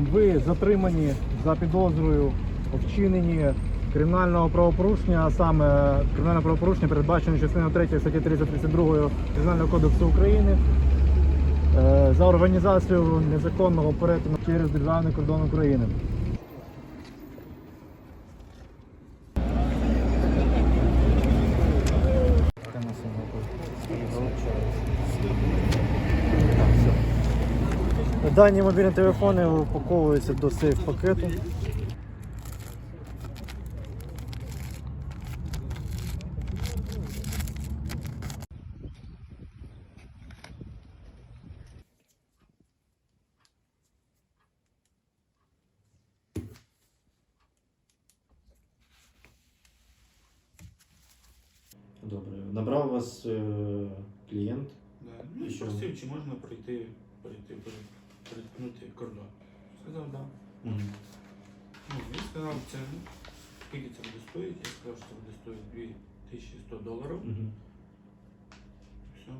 Ви затримані за підозрою у вчиненні кримінального правопорушення, а саме кримінальне правопорушення передбачено частиною 3 статті 332 Кримінального кодексу України е, за організацію незаконного перетину через державний кордон України. Дані мобільні телефони упаковуються до сейф пакету. Добре. Набрав вас е, клієнт. Да. Ну, І що? чи можна пройти, пройти, пере- переткнути кордон. Сказав, так. Да. Мгм. Ну, він сказав, це, скільки це буде стоїти? Я сказав, що це буде стоїти 2100 доларів. Мгм. Все.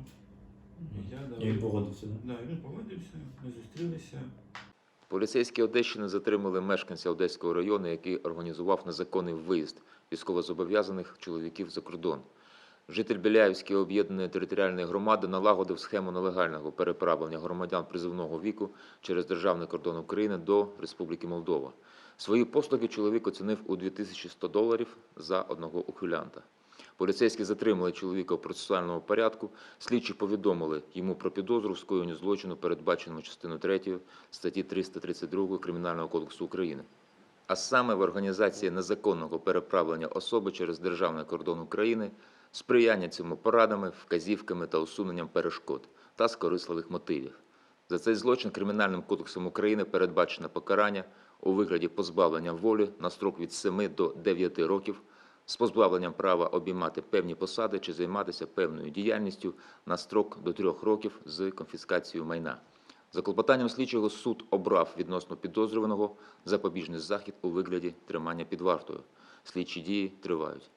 І я дав. І він погодився, так? Да, він погодився, ми зустрілися. Поліцейські Одещини затримали мешканця Одеського району, який організував незаконний виїзд військовозобов'язаних чоловіків за кордон. Житель Біляївської об'єднаної територіальної громади налагодив схему нелегального переправлення громадян призовного віку через державний кордон України до Республіки Молдова. Свої послуги чоловік оцінив у 2100 доларів за одного ухилянта. Поліцейські затримали чоловіка у процесуальному порядку. Слідчі повідомили йому про підозру в скоєнні злочину, передбаченому частиною 3 статті 332 Кримінального кодексу України. А саме в організації незаконного переправлення особи через державний кордон України, сприяння цьому порадами, вказівками та усуненням перешкод та з корисливих мотивів. За цей злочин Кримінальним кодексом України передбачено покарання у вигляді позбавлення волі на строк від 7 до 9 років з позбавленням права обіймати певні посади чи займатися певною діяльністю на строк до 3 років з конфіскацією майна. За клопотанням слідчого суд обрав відносно підозрюваного запобіжний захід у вигляді тримання під вартою. Слідчі дії тривають.